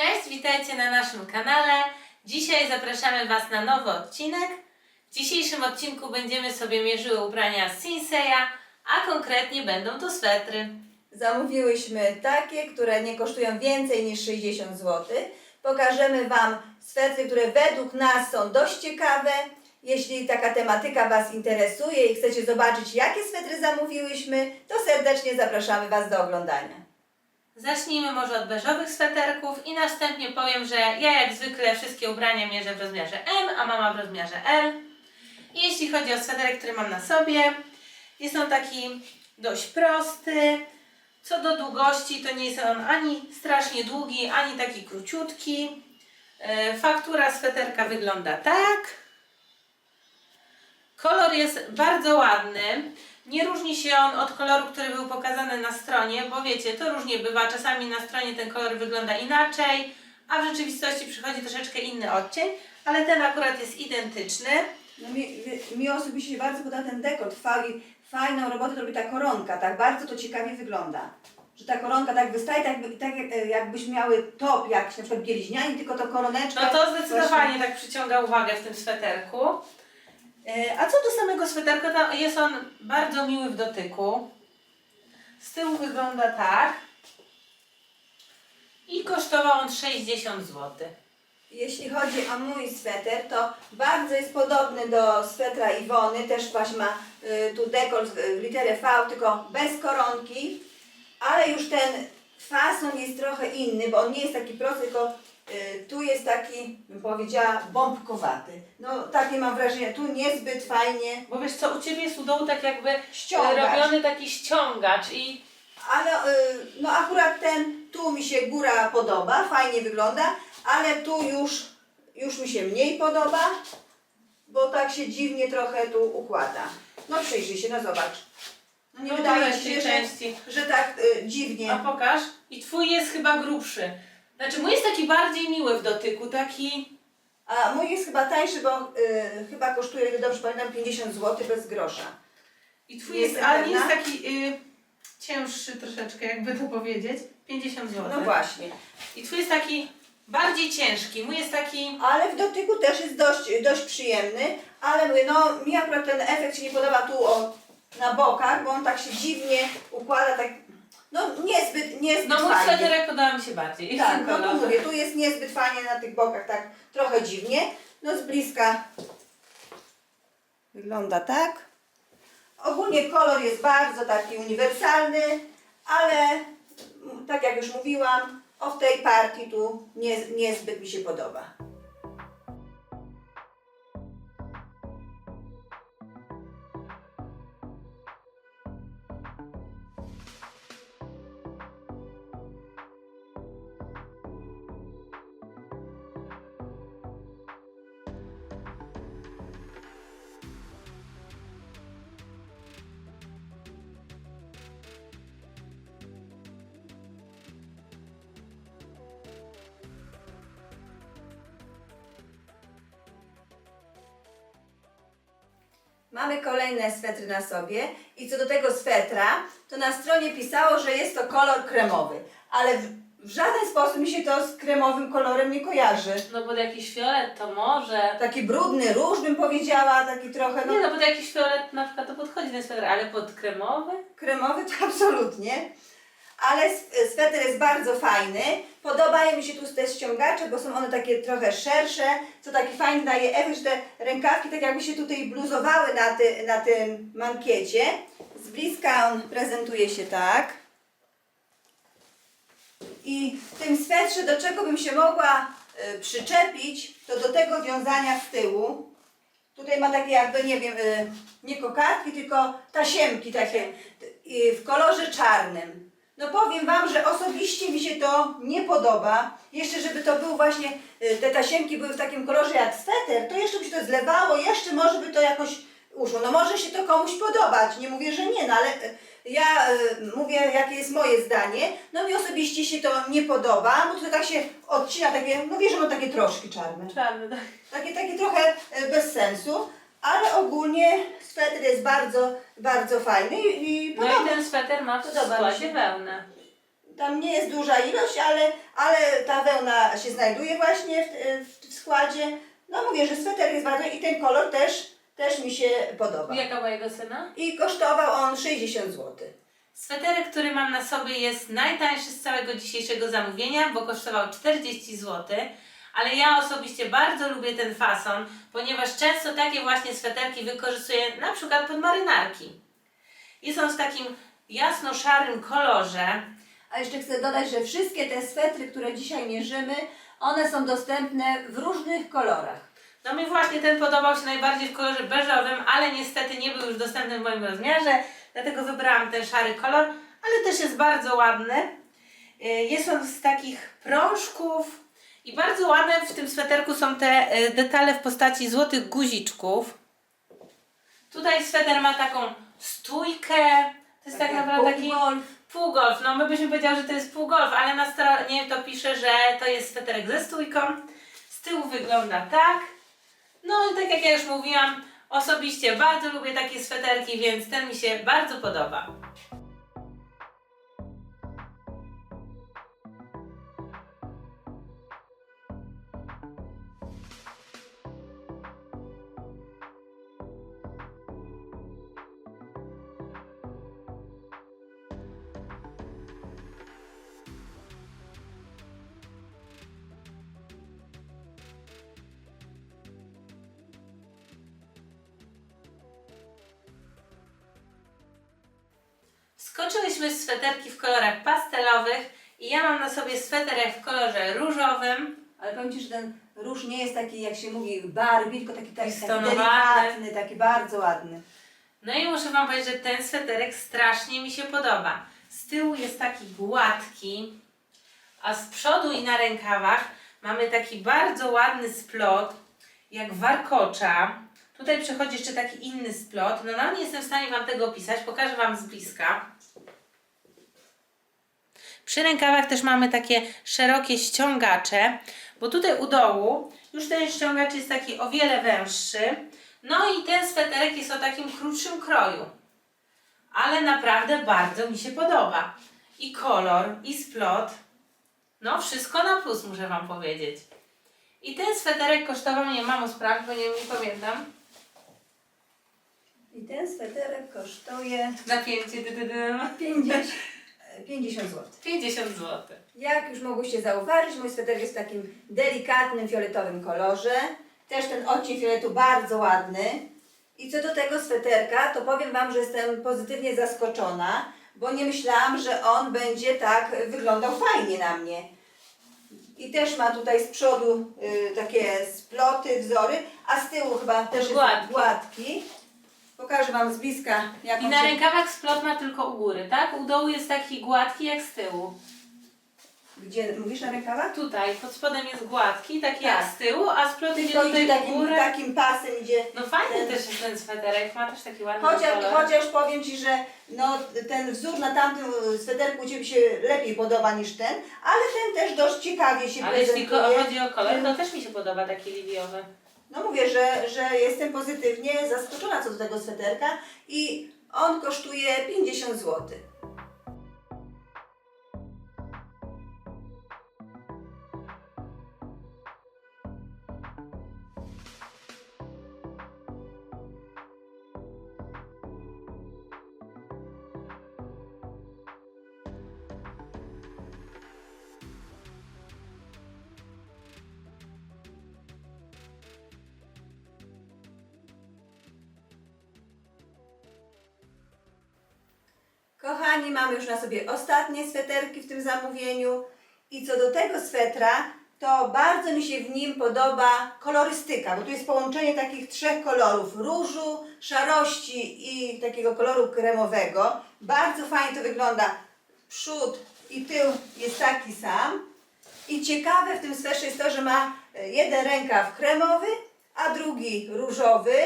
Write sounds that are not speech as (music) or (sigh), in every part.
Cześć, witajcie na naszym kanale. Dzisiaj zapraszamy Was na nowy odcinek. W dzisiejszym odcinku będziemy sobie mierzyły ubrania Sinseya, a konkretnie będą to swetry. Zamówiłyśmy takie, które nie kosztują więcej niż 60 zł. Pokażemy Wam swetry, które według nas są dość ciekawe. Jeśli taka tematyka Was interesuje i chcecie zobaczyć, jakie swetry zamówiłyśmy, to serdecznie zapraszamy Was do oglądania. Zacznijmy może od beżowych sweterków i następnie powiem, że ja jak zwykle wszystkie ubrania mierzę w rozmiarze M, a mama w rozmiarze L. I jeśli chodzi o sweterek, który mam na sobie, jest on taki dość prosty. Co do długości, to nie jest on ani strasznie długi, ani taki króciutki. E, Faktura sweterka wygląda tak. Kolor jest bardzo ładny. Nie różni się on od koloru, który był pokazany na stronie, bo wiecie, to różnie bywa. Czasami na stronie ten kolor wygląda inaczej, a w rzeczywistości przychodzi troszeczkę inny odcień, ale ten akurat jest identyczny. No mi, mi osobiście bardzo podoba ten dekolt. Fali, fajną robotę robi ta koronka, tak bardzo to ciekawie wygląda. Że ta koronka tak wystaje, tak, tak jak, jakbyśmy miały top jakiś, na przykład bieliźniani, tylko to koroneczka. No to zdecydowanie właśnie- tak przyciąga uwagę w tym sweterku. E, A co do samego sweterka, to jest on bardzo miły w dotyku. Z tyłu wygląda tak. I kosztował on 60 zł. Jeśli chodzi o mój sweter, to bardzo jest podobny do swetra Iwony, też właśnie ma y, tu dekolt w, literę V, tylko bez koronki, ale już ten fason jest trochę inny, bo on nie jest taki prosty, tylko tu jest taki, bym powiedziała, bombkowaty. No takie mam wrażenie, tu niezbyt fajnie, Bo wiesz co, u Ciebie jest u dołu tak jakby Ściągacz. robiony taki ściągacz i ale y, no akurat ten, tu mi się góra podoba, fajnie wygląda, ale tu już, już mi się mniej podoba, bo tak się dziwnie trochę tu układa. No przyjrzyj się, no zobacz. No nie No wydaje mi się, że, że tak y, dziwnie. A pokaż. I twój jest chyba grubszy. Znaczy mój jest taki bardziej miły w dotyku, taki... A mój jest chyba tańszy, bo y, chyba kosztuje, ile dobrze pamiętam, 50 zł bez grosza. I twój Nie jest, jestem ale nie jest pewna. taki y, cięższy troszeczkę, jakby to powiedzieć. 50 zł. No właśnie. I twój jest taki bardziej ciężki. Mój jest taki... Ale w dotyku też jest dość, dość przyjemny, ale mówię, no mi akurat ten efekt się nie podoba tu o, na bokach, bo on tak się dziwnie układa, tak no niezbyt, niezbyt No mój fajnie. sweterek podoba mi się bardziej. Tak, no kolorze. mówię, tu jest niezbyt fajnie na tych bokach, tak trochę dziwnie. No z bliska wygląda tak. Ogólnie kolor jest bardzo taki uniwersalny, ale mm, tak jak już mówiłam, o w tej partii tu nie, niezbyt mi się podoba. Mamy kolejne swetry na sobie i co do tego swetra, to na stronie pisało, że jest to kolor kremowy, ale w, w żaden sposób mi się to z kremowym kolorem nie kojarzy. No bo jakiś fiolet to może... Taki brudny róż bym powiedziała, taki trochę no, Nie no, bo jakiś fiolet na przykład to podchodzi ten sweter, ale pod kremowy? kremowy to (laughs) absolutnie. Ale sweter jest bardzo fajny. Podobają mi się tu te ściągacze, bo są one takie trochę szersze, co taki fajny daje efekt, że te rękawki tak jakby się tutaj bluzowały na, ty, na tym mankiecie. Z bliska on prezentuje się tak. I w tym swetrze do czego bym się mogła y, przyczepić, to do tego wiązania z tyłu. Tutaj ma takie jakby, nie wiem, y, nie kokardki, tylko tasiemki takie y, w kolorze czarnym. No powiem Wam, że osobiście mi się to nie podoba. Jeszcze żeby to był właśnie, y, te tasiemki były w takim kolorze jak sweter, to jeszcze by się to zlewało, jeszcze może by to jakoś uszło. No może się to komuś podobać, nie mówię, że nie, no ale y, ja y, mówię, jakie jest moje zdanie. No mi osobiście się to nie podoba, bo to tak się odcina takie, no wiesz, że ma takie troszki czarne. Czarny, tak. Takie, takie trochę bez sensu, ale ogólnie sweter jest bardzo, bardzo fajny i, i No podoba, i ten sweter ma w Podoba mi składzie się. wełnę. tam nie jest duża ilość, ale, ale ta wełna się znajduje właśnie w, w, w składzie. No mówię, że sweter jest bardzo i ten kolor też, też mi się podoba. Jaka mojego syna? I kosztował on 60 zł. Sweterek, który mam na sobie jest najtańszy z całego dzisiejszego zamówienia, bo kosztował 40 zł. Ale ja osobiście bardzo lubię ten fason, ponieważ często takie właśnie sweterki wykorzystuję na przykład pod marynarki. I są w takim jasno-szarym kolorze. A jeszcze chcę dodać, że wszystkie te swetry, które dzisiaj mierzymy, one są dostępne w różnych kolorach. No mi właśnie ten podobał się najbardziej w kolorze beżowym, ale niestety nie był już dostępny w moim rozmiarze, dlatego wybrałam ten szary kolor, ale też jest bardzo ładny. Y, Jest on z takich prążków i bardzo ładne w tym sweterku są te y, detale w postaci złotych guziczków. Tutaj sweter ma taką stójkę, to jest tak naprawdę taki półgolf. No my byśmy powiedzieli, że to jest półgolf, ale na stronie to pisze, że to jest sweterek ze stójką. Z tyłu wygląda tak. No i tak jak ja już mówiłam, osobiście bardzo lubię takie sweterki, więc ten mi się bardzo podoba. Skoczyłyśmy z sweterki w kolorach pastelowych i ja mam na sobie sweterek w kolorze różowym. Ale powiem Ci, że ten róż nie jest taki, jak się mówi, Barbie, tylko taki, taki, taki Stonowany. delikatny, taki bardzo ładny. No i muszę Wam powiedzieć, że ten sweterek strasznie mi się podoba. Z tyłu jest taki gładki, a z przodu i na rękawach mamy taki bardzo ładny splot, jak warkocza. Tutaj przechodzi jeszcze taki inny splot. No, no nie jestem w stanie Wam tego opisać, pokażę Wam z bliska. Przy rękawach też mamy takie szerokie ściągacze, bo tutaj u dołu już ten ściągacz jest taki o wiele węższy. No i ten sweterek jest o takim krótszym kroju. Ale naprawdę bardzo mi się podoba. I kolor, i splot. No wszystko na plus muszę Wam powiedzieć. I ten sweterek kosztował mnie, mamo sprawdź, bo nie, nie pamiętam. I ten sweterek kosztuje Napięcie, dy, dy, dy. 50, 50 zł. 50 zł. Jak już mogłyście zauważyć, mój sweter jest w takim delikatnym fioletowym kolorze. Też ten odcień fioletu bardzo ładny. I co do tego sweterka, to powiem Wam, że jestem pozytywnie zaskoczona, bo nie myślałam, że on będzie tak wyglądał fajnie na mnie. I też ma tutaj z przodu y, takie sploty, wzory, a z tyłu chyba też jest Gładki. gładki. Pokażę Wam z bliska, jak I on na się... rękawach splot ma tylko u góry, tak? U dołu jest taki gładki jak z tyłu. Gdzie, mówisz na rękawach? Tutaj, pod spodem jest gładki, taki Tak. jak z tyłu, a splot idzie Tylko tutaj idzie w takim, górę. takim pasem, idzie No fajny też jest ten sweterek, ma też taki ładny Chociaż, kolor. chociaż powiem Ci, że no, ten wzór na tamtym sweterku Ciebie się lepiej podoba niż ten, ale ten też dość ciekawie się Ale jeśli prezentuje. ko- chodzi o kolor, to też mi się podoba taki liliowy. No mówię, że, że jestem pozytywnie zaskoczona co do tego sweterka i on kosztuje 50 zł. Kochani, mamy już na sobie ostatnie sweterki w tym zamówieniu i co do tego swetra, to bardzo mi się w nim podoba kolorystyka, bo tu jest połączenie takich trzech kolorów, różu, szarości i takiego koloru kremowego. Bardzo fajnie to wygląda. Przód i tył jest taki sam. I ciekawe w tym swetrze jest to, że ma e, jeden rękaw kremowy, a drugi różowy.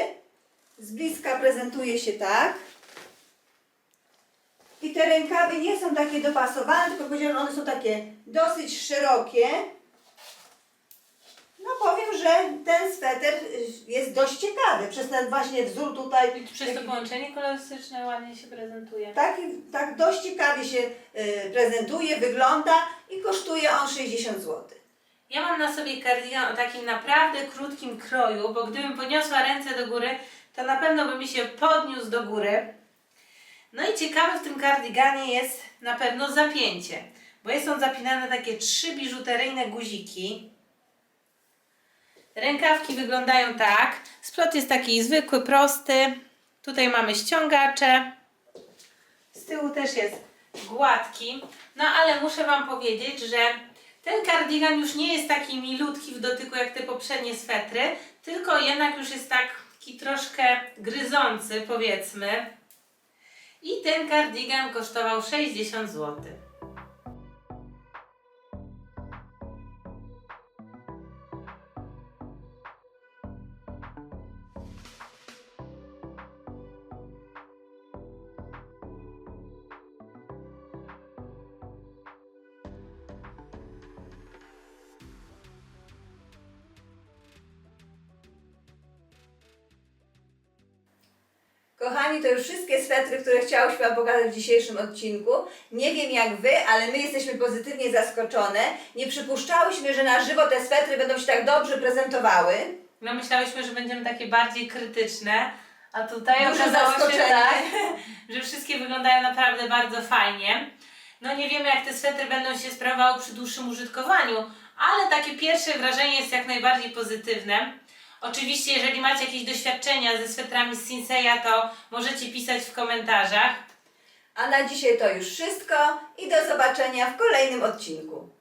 Z bliska prezentuje się tak. I te rękawy nie są takie dopasowane, tylko powiedziałam, że one są takie dosyć szerokie. No powiem, że ten sweter jest dość ciekawy przez ten właśnie wzór tutaj. I przez to połączenie kolorystyczne ładnie się prezentuje. Tak, tak dość ciekawie się y, prezentuje, wygląda i kosztuje on 60 zł. Ja mam na sobie kardigan o takim naprawdę krótkim kroju, bo gdybym podniosła ręce do góry, to na pewno by mi się podniósł do góry. No i ciekawe w tym kardiganie jest na pewno zapięcie, bo jest on zapinany na takie trzy biżuteryjne guziki. Rękawki wyglądają tak. Splot jest taki zwykły, prosty. Tutaj mamy ściągacze. Z tyłu też jest gładki. No ale muszę Wam powiedzieć, że ten kardigan już nie jest taki milutki w dotyku jak te poprzednie swetry, tylko jednak już jest taki troszkę gryzący, powiedzmy. I ten kardigan kosztował 60 zł. Kochani, to już wszystkie swetry, które chciałyśmy Wam pokazać w dzisiejszym odcinku. Nie wiem jak Wy, ale my jesteśmy pozytywnie zaskoczone. Nie przypuszczałyśmy, że na żywo te swetry będą się tak dobrze prezentowały. No myślałyśmy, że będziemy takie bardziej krytyczne, a tutaj Duże okazało się zaskoczenie. tak, (laughs) że wszystkie wyglądają naprawdę bardzo fajnie. No nie wiemy jak te swetry będą się sprawowały przy dłuższym użytkowaniu, ale takie pierwsze wrażenie jest jak najbardziej pozytywne. Oczywiście jeżeli macie jakieś doświadczenia ze swetrami z Sinseya, to możecie pisać w komentarzach. A na dzisiaj to już wszystko i do zobaczenia w kolejnym odcinku.